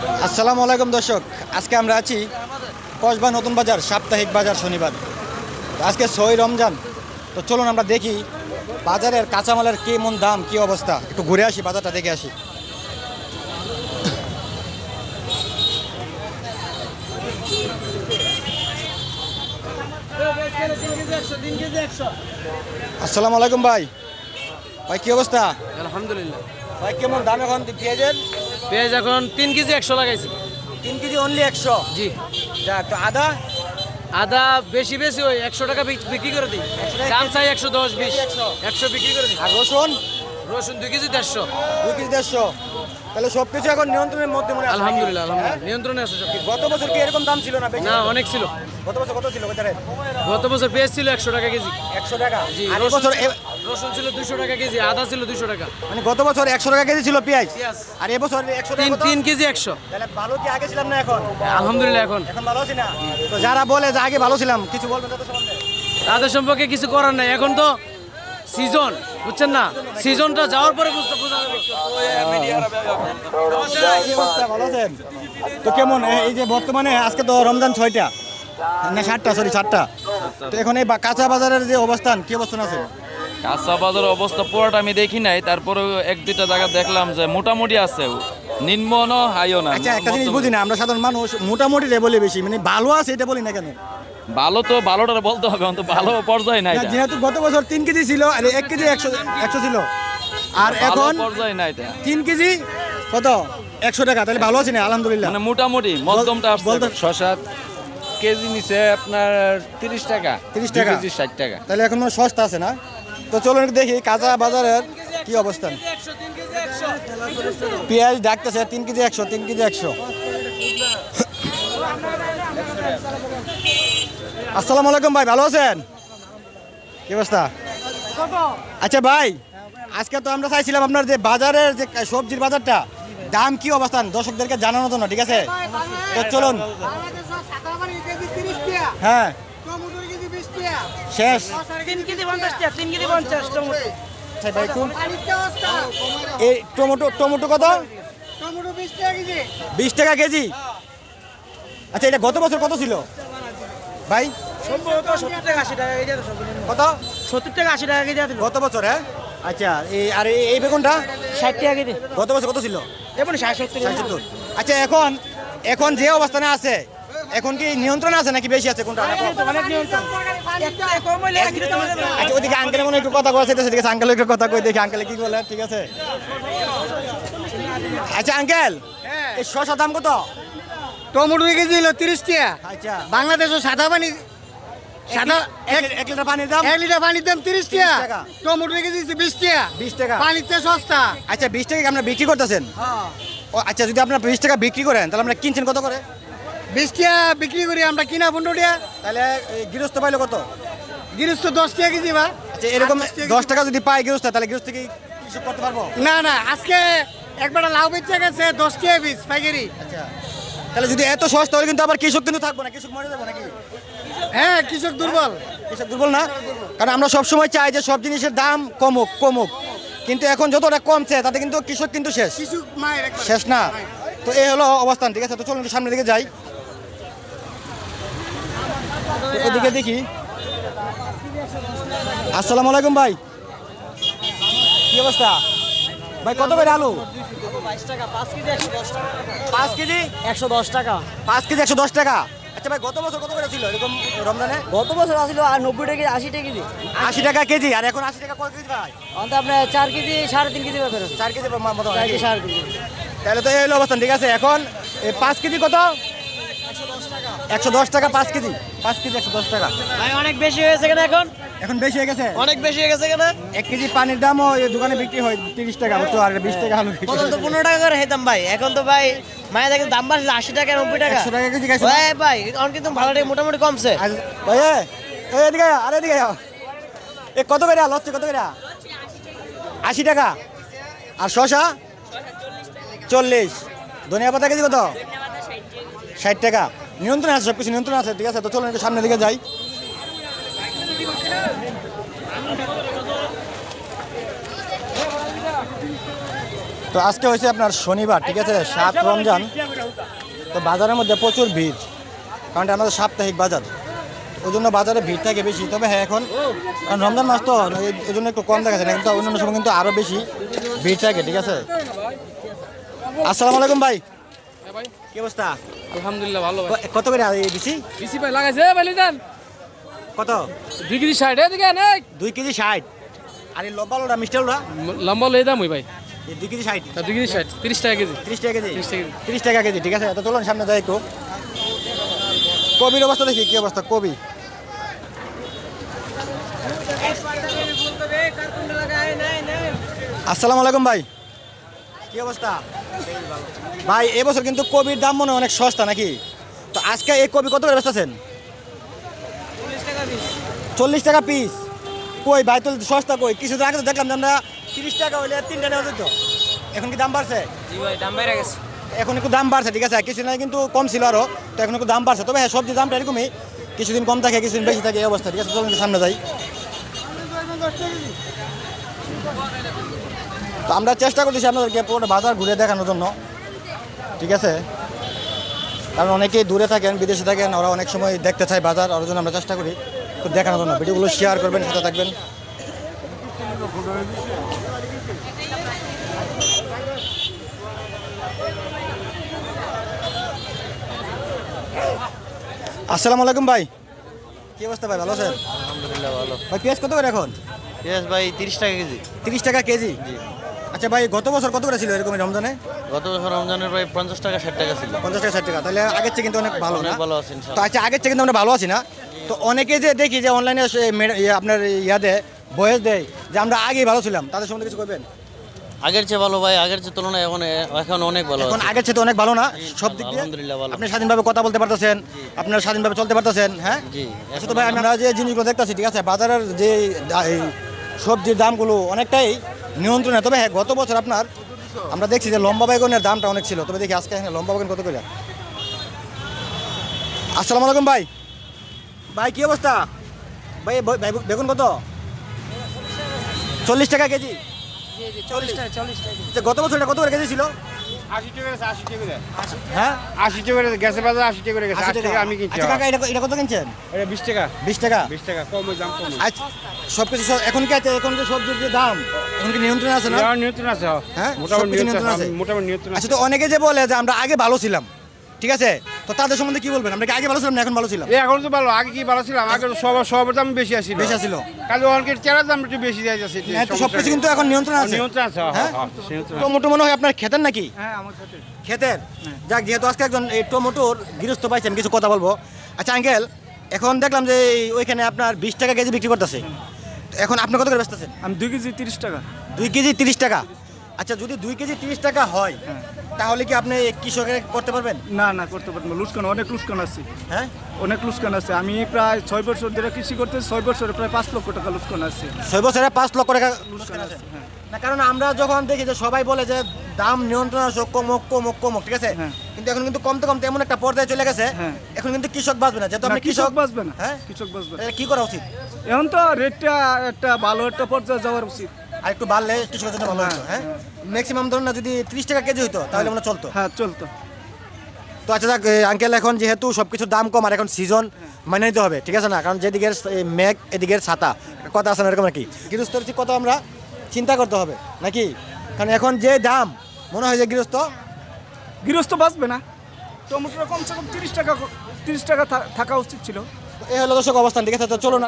আসসালামু আলাইকুম দর্শক আজকে আমরা আছি কসবা নতুন বাজার সাপ্তাহিক বাজার শনিবার। আজকে ছয় রমজান তো চলুন আমরা দেখি বাজারের কাঁচামালের কেমন দাম কি অবস্থা। একটু ঘুরে আসি বাজারটা দেখে আসি। আসসালামু আলাইকুম ভাই। ভাই কি অবস্থা? আলহামদুলিল্লাহ। ভাই কেমন দাম এখন পেঁয়াজের? পেঁয়াজ এখন তিন কেজি একশো লাগাইছি। তিন কেজি অনলি একশো? জি। যাক তো আদা? আদা বেশি বেশি ওই একশো টাকা বিক্রি করে দিই। দাম চাই একশো দশ বিশ। একশো বিক্রি করে দিই। আর রসুন? রসুন দুই কেজি দেড়শো। দুই কেজি দেড়শো। তাহলে সব কিছু এখন নিয়ন্ত্রণের মধ্যে মনে হয় আলহামদুলিল্লাহ আলহামদুলিল্লাহ। নিয়ন্ত্রণে আছে সব গত বছর কি এরকম দাম ছিল না না অনেক ছিল। গত বছর কত ছিল গত বছর পেঁয়াজ ছিল একশো টাকা কেজি। একশো টাকা। জি বছর রসুন ছিল দুশো টাকা কেজি আদা ছিল দুশো টাকা। মানে গত বছর একশো টাকা কেজি ছিল পেঁয়াজ। আর এবছর একশো টাকা তিন তিন কেজি একশো। তাহলে ভালো কি আগে ছিলাম না এখন? আলহামদুলিল্লাহ এখন। এখন ভালো আছি না? তো যারা বলে যে আগে ভালো ছিলাম কিছু বলবেন তাদের সম্পর্কে কিছু করার নাই। এখন তো সিজন বুঝছেন না? সিজনটা যাওয়ার পরে বুঝতে বোঝা ভালো আছেন? তো কেমন? এই যে বর্তমানে আজকে তো রমজান ছয়টা। না সাতটা সরি সাতটা। তো এখন এই কাঁচা বাজারের যে অবস্থান কি অবস্থান আছে? কাঁচা বাজারের অবস্থা পুরোটা আমি দেখি নাই। তারপরে এক দুইটা জায়গা দেখলাম যে মোটামুটি আছে। নিম্নও হাইও না। আচ্ছা একটা জিনিস বুঝি না আমরা সাধারণ মানুষ মোটামুটি লেভেলে বেশি মানে ভালো আছে এটা বলি না কেন? ভালো তো ভালোটা বলতে হবে অন্ত ভালো পর্যায়ে নাই যেহেতু গত বছর তিন কেজি ছিল আর এক কেজি একশো একশো ছিল। আর ভালো এখন পর্যায়ে নাই এটা। তিন কেজি কত? একশো টাকা তাহলে ভালো আছি না আলহামদুলিল্লাহ। মানে মোটামুটি মধ্যমটা আসছে। শশা কেজি নিচে আপনার তিরিশ টাকা তিরিশ টাকা? ষাট টাকা। তাহলে এখন সস্তা আছে না? তো চলুন দেখি কাঁচা বাজারের কি অবস্থান পেঁয়াজ ডাকতেছে তিন কেজি একশো তিন কেজি একশো। আসসালামু আলাইকুম ভাই ভালো আছেন? কি অবস্থা? আচ্ছা ভাই আজকে তো আমরা চাইছিলাম আপনার যে বাজারের যে সবজির বাজারটা দাম কি অবস্থান দর্শকদেরকে জানানোর জন্য ঠিক আছে? তো চলুন। হ্যাঁ। শেষ। আচ্ছা এই টমেটো টমেটো কত? বিশ টাকা কেজি। আচ্ছা এটা গত বছর কত ছিল? ভাই? কত? সত্তর টাকা আশি টাকা কেজি গত বছর হ্যাঁ? আচ্ছা এই আর এই- বেগুনটা? ষাট টাকা কেজি। গত বছর কত ছিল? ষাট সত্তর। আচ্ছা এখন এখন যে অবস্থানে আছে এখন কি নিয়ন্ত্রণ আছে নাকি বেশি আছে কোনটা? অনেক নিয়ন্ত্রণ। আচ্ছা ওদিকে আঙ্কেল মনে একটু কথা কয়েছে ঠিক আঙ্কেল একটু কথা কই দেখি আঙ্কেল কি বলে ঠিক আছে? আচ্ছা আঙ্কেল এই শশা দাম কত? টমেটো কেজি হলো তিরিশ টাকা। আচ্ছা। বাংলাদেশও সাদা পানি সাদা এক এক লিটার পানির দাম? এক লিটার পানির দাম তিরিশ 30 টাকা। টাকা। টমেটো কেজি বিশ টাকা। বিশ টাকা। পানিতে সস্তা। আচ্ছা বিশ টাকা আপনারা বিক্রি করতেছেন? ও আচ্ছা যদি আপনারা বিশ টাকা বিক্রি করেন তাহলে আপনারা কিনছেন কত করে? বিশ টাকা বিক্রি করি আমরা কিনা পনেরো টাকা তাহলে গৃহস্থ পাইলো কত? গৃহস্থ দশ টাকা কেজি বা। আচ্ছা এরকম দশ টাকা যদি পাই গৃহস্থ তাহলে গৃহস্থ কি কিছু করতে পারব? না না আজকে একবার লাউ বেচে গেছে দশ টাকা পিস পাইকারি। আচ্ছা তাহলে যদি এত সস্তা হলে কিন্তু আবার কৃষক কিন্তু থাকব না কৃষক মরে যাব নাকি? হ্যাঁ কৃষক দুর্বল। কৃষক দুর্বল না? কারণ আমরা সবসময় চাই যে সব জিনিসের দাম কমুক কমুক। কিন্তু এখন যতটা কমছে তাতে কিন্তু কৃষক কিন্তু শেষ। শেষ না। তো এই হলো অবস্থান ঠিক আছে? তো চলুন একটু সামনের দিকে যাই। এদিকে দেখি। আসসালামু আলাইকুম ভাই। কি অবস্থা? ভাই কত করে আলু? পাঁচ কেজি? একশো দশ টাকা পাঁচ কেজি একশো দশ টাকা। আচ্ছা ভাই গত বছর কত করে ছিল এরকম রমজানে? গত বছর আসলো আর নব্বই টাকা আশি টাকা কেজি। আশি টাকা কেজি আর এখন আশি টাকা কত কেজি ভাই? অন্ত আপনার চার কেজি সাড়ে তিন কেজি চার কেজি মতো সাড়ে তিন কেজি। তাহলে তো এই হলো অবস্থান ঠিক আছে? এখন পাঁচ কেজি কত? একশো দশ টাকা পাঁচ কেজি পাঁচ কেজি একশো দশ টাকা। ভাই অনেক বেশি হয়েছে কেন এখন? এখন বেশি হয়ে গেছে। অনেক বেশি হয়ে গেছে কেন? এক কেজি পানির দামও এই দোকানে বিক্রি হয় তিরিশ টাকা বুঝছ আর বিশ টাকা আলু প্রথম তো। পনেরো টাকা করে ভাই। এখন তো ভাই মায়ের দেখে দাম বাড়ছে আশি টাকা নব্বই টাকা। একশো টাকা কেজি খাইছো। ভাই ভাই এখন কিন্তু ভালো টাকা মোটামুটি কমছে। ভাই এই এদিকে আরে এদিকে। এ কত করে লচ্ছে কত করে আশি টাকা। আর শশা চল্লিশ। ধনিয়া পাতা কেজি কত? ষাট টাকা। নিয়ন্ত্রণ আছে সব কিছু নিয়ন্ত্রণ আছে ঠিক আছে? তো চলুন একটু সামনের দিকে যাই। তো আজকে হয়েছে আপনার শনিবার ঠিক আছে? সাত রমজান। তো বাজারের মধ্যে প্রচুর ভিড় কারণ আমাদের সাপ্তাহিক বাজার। ওই জন্য বাজারে ভিড় থাকে বেশি। তবে হ্যাঁ এখন কারণ রমজান মাস তো এই- এই জন্য একটু কম দেখা যায় না কিন্তু অন্যান্য সময় কিন্তু আরও বেশি ভিড় থাকে ঠিক আছে? আসসালামু আলাইকুম ভাই। কি অবস্থা? আলহামদুলিল্লাহ ভালো কত করে এই দিছি বিসি ভাই লাগাইছে ভাই যান কত? দুই কেজি ষাট এদিকে নেই দুই কেজি ষাট। আর এই লম্বা লোটা মিষ্টি লোটা লম্বা লই দাম ওই ভাই। এই দুই কেজি ষাট। দুই কেজি ষাট তিরিশ টাকা কেজি। তিরিশ টাকা কেজি। 30 টাকা কেজি। তিরিশ টাকা কেজি ঠিক আছে? তো চলুন সামনে যাই একটু। কবির অবস্থা দেখি কি অবস্থা? কবি। আসসালামু আলাইকুম ভাই। কি অবস্থা? ভাই এবছর কিন্তু কবির দাম মনে অনেক সস্তা নাকি? তো আজকে এই কবি কত করে বেচতেছেন? চল্লিশ টাকা পিস। কই ভাই তো সস্তা কই? কিছুদিন আগে তো দেখলাম যে আমরা তিরিশ টাকা হইলে তিনটা নেওয়া যেত এখন কি দাম বাড়ছে? জি ভাই দাম বেড়ে গেছে। এখন একটু দাম বাড়ছে ঠিক আছে? কিছুদিন আগে কিন্তু কম ছিল আরও তো এখন একটু দাম বাড়ছে। তবে হ্যাঁ সবজির দামটা এরকমই। কিছুদিন কম থাকে কিছুদিন বেশি থাকে এই অবস্থা। ঠিক আছে চলুন সামনে যাই। তো আমরা চেষ্টা করতেছি আপনাদেরকে পুরোটা বাজার ঘুরে দেখানোর জন্য। ঠিক আছে? কারণ অনেকেই দূরে থাকেন বিদেশে থাকেন ওরা অনেক সময় দেখতে চায় বাজার ওর জন্য আমরা চেষ্টা করি। তো দেখানোর জন্য ভিডিওগুলো শেয়ার করবেন সাথে থাকবেন। আসসালামু আলাইকুম ভাই। কি অবস্থা ভাই ভালো আছেন? আলহামদুলিল্লাহ ভালো। ভাই পেঁয়াজ কত করে এখন? পেঁয়াজ ভাই তিরিশ টাকা কেজি। তিরিশ টাকা কেজি? আচ্ছা ভাই গত বছর কত করে ছিল এরকম রমজানে? গত বছর রমজানের প্রায় পঞ্চাশ টাকা ষাট টাকা ছিল। পঞ্চাশ টাকা ষাট টাকা। তাহলে আগের চেয়ে কিন্তু অনেক ভালো না? ভালো আছে তো আচ্ছা আগের চেয়ে কিন্তু আমরা ভালো আছি না? তো অনেকে যে দেখি যে অনলাইনে আপনার ইয়াতে বয়স দেয় যে আমরা আগেই ভালো ছিলাম তাদের সম্বন্ধে কিছু করবেন আগের চেয়ে ভালো ভাই আগের চেয়ে তুলনায় এখন এখন অনেক ভালো এখন আগের চেয়ে তো অনেক ভালো না? সব দিক দিয়ে আলহামদুলিল্লাহ ভালো। আপনি স্বাধীনভাবে কথা বলতে পারতেছেন আপনার স্বাধীনভাবে চলতে পারতেছেন হ্যাঁ? জি আচ্ছা তো ভাই আমরা যে জিনিসগুলো দেখতেছি ঠিক আছে বাজারের যে সবজির দামগুলো অনেকটাই নিয়ন্ত্রণে তবে হ্যাঁ গত বছর আপনার, আমরা দেখছি যে লম্বা বাইগনের দামটা অনেক ছিল। তবে দেখি আজকে এখানে লম্বা বাইগন কত করে? আসসালামু আলাইকুম ভাই। ভাই, কি অবস্থা? ভাই, বেগুন কত? চল্লিশ টাকা কেজি। চল্লিশ টাকা চল্লিশ টাকা আচ্ছা, গত বছর এটা কত করে কেজি ছিল? আশি টাকা আশি টাকা হ্যাঁ? আশি টাকা করে বাজার আশি টাকা করে গেছে আশি টাকা। আমি কিনছি আচ্ছা এটা এটা কত কিনছেন? এটা বিশ টাকা। বিশ টাকা? বিশ টাকা কম দাম কম আচ্ছা সব কিছু এখন কি আছে? এখন যে সবজির যে দাম? এখন কি নিয়ন্ত্রণ আছে না? নিয়ন্ত্রণ আছে হ্যাঁ। হ্যাঁ? মোটামুটি নিয়ন্ত্রণ আছে আছে? মোটামুটি নিয়ন্ত্রণ আছে। আচ্ছা তো অনেকে যে বলে যে আমরা আগে ভালো ছিলাম। ঠিক আছে? তো তাদের সম্বন্ধে কি বলবেন? আমরা কি আগে ভালো ছিলাম না এখন ভালো ছিলাম? এখন তো ভালো আগে কি ভালো ছিলাম? আগে তো সব সবার দাম বেশি আসছিল বেশি ছিল কালি অনেকের চেরার দাম একটু বেশি দেওয়া যাচ্ছে। হ্যাঁ তো সবকিছু কিন্তু এখন নিয়ন্ত্রণ আছে। নিয়ন্ত্রণ আছে হ্যাঁ, হ্যাঁ? হ্যাঁ। টমেটো মনে হয় আপনার খেতেন নাকি? হ্যাঁ আমার সাথে খেতেন যাক যেহেতু আজকে একজন এই টমেটোর গৃহস্থ পাইছেন কিছু কথা বলব। আচ্ছা আঙ্কেল এখন দেখলাম যে এই ওইখানে আপনার বিশ টাকা কেজি বিক্রি করতেছে। এখন আপনি কত করে বেচতেছেন? আমি দুই কেজি তিরিশ টাকা। দুই কেজি তিরিশ টাকা। আচ্ছা যদি দুই কেজি তিরিশ টাকা হয় তাহলে কি আপনি কৃষকের করতে পারবেন? না না করতে পারব না। লুস্কান অনেক লুস্কান আছে। হ্যাঁ? অনেক লুস্কান আছে। আমি প্রায় ছয় বছর ধরে কৃষি করতে ছয় বছরে প্রায় পাঁচ লক্ষ টাকা লুস্কান আছে। ছয় বছরে পাঁচ লক্ষ টাকা লুস্কান আছে। হ্যাঁ। না কারণ আমরা যখন দেখি যে সবাই বলে যে দাম নিয়ন্ত্রণ আসো কমক কমক কমক ঠিক আছে? হ্যাঁ। কিন্তু এখন কিন্তু কমতে কমতে এমন একটা পর্যায়ে চলে গেছে হ্যাঁ। এখন কিন্তু কৃষক বাঁচবে না। যেহেতু আপনি কৃষক বাঁচবে না। হ্যাঁ? কৃষক বাঁচবে কি করা উচিত? এখন তো রেটটা একটা ভালো একটা পর্যায়ে যাওয়ার উচিত। আর একটু বাড়লে কৃষকের জন্য ভালো হতো হ্যাঁ? ম্যাক্সিমাম ধরুন না যদি ত্রিশ টাকা কেজি হতো তাহলে মনে হয় চলতো। হ্যাঁ চলতো। তো আচ্ছা যাক আঙ্কেল এখন যেহেতু সব কিছুর দাম কম আর এখন সিজন মানে নিতে হবে ঠিক আছে না? কারণ যেদিকের মেঘ এদিকের ছাতা কথা আছে না এরকম নাকি? গৃহস্থ কত আমরা? চিন্তা করতে হবে নাকি? কারণ এখন যে দাম মনে হয় যে গৃহস্থ? গৃহস্থ বাঁচবে না। টমেটোটা কমসে কম তিরিশ টাকা তিরিশ টাকা থাকা উচিত ছিল। এই হলো দর্শক অবস্থান ঠিক আছে? তো চলুন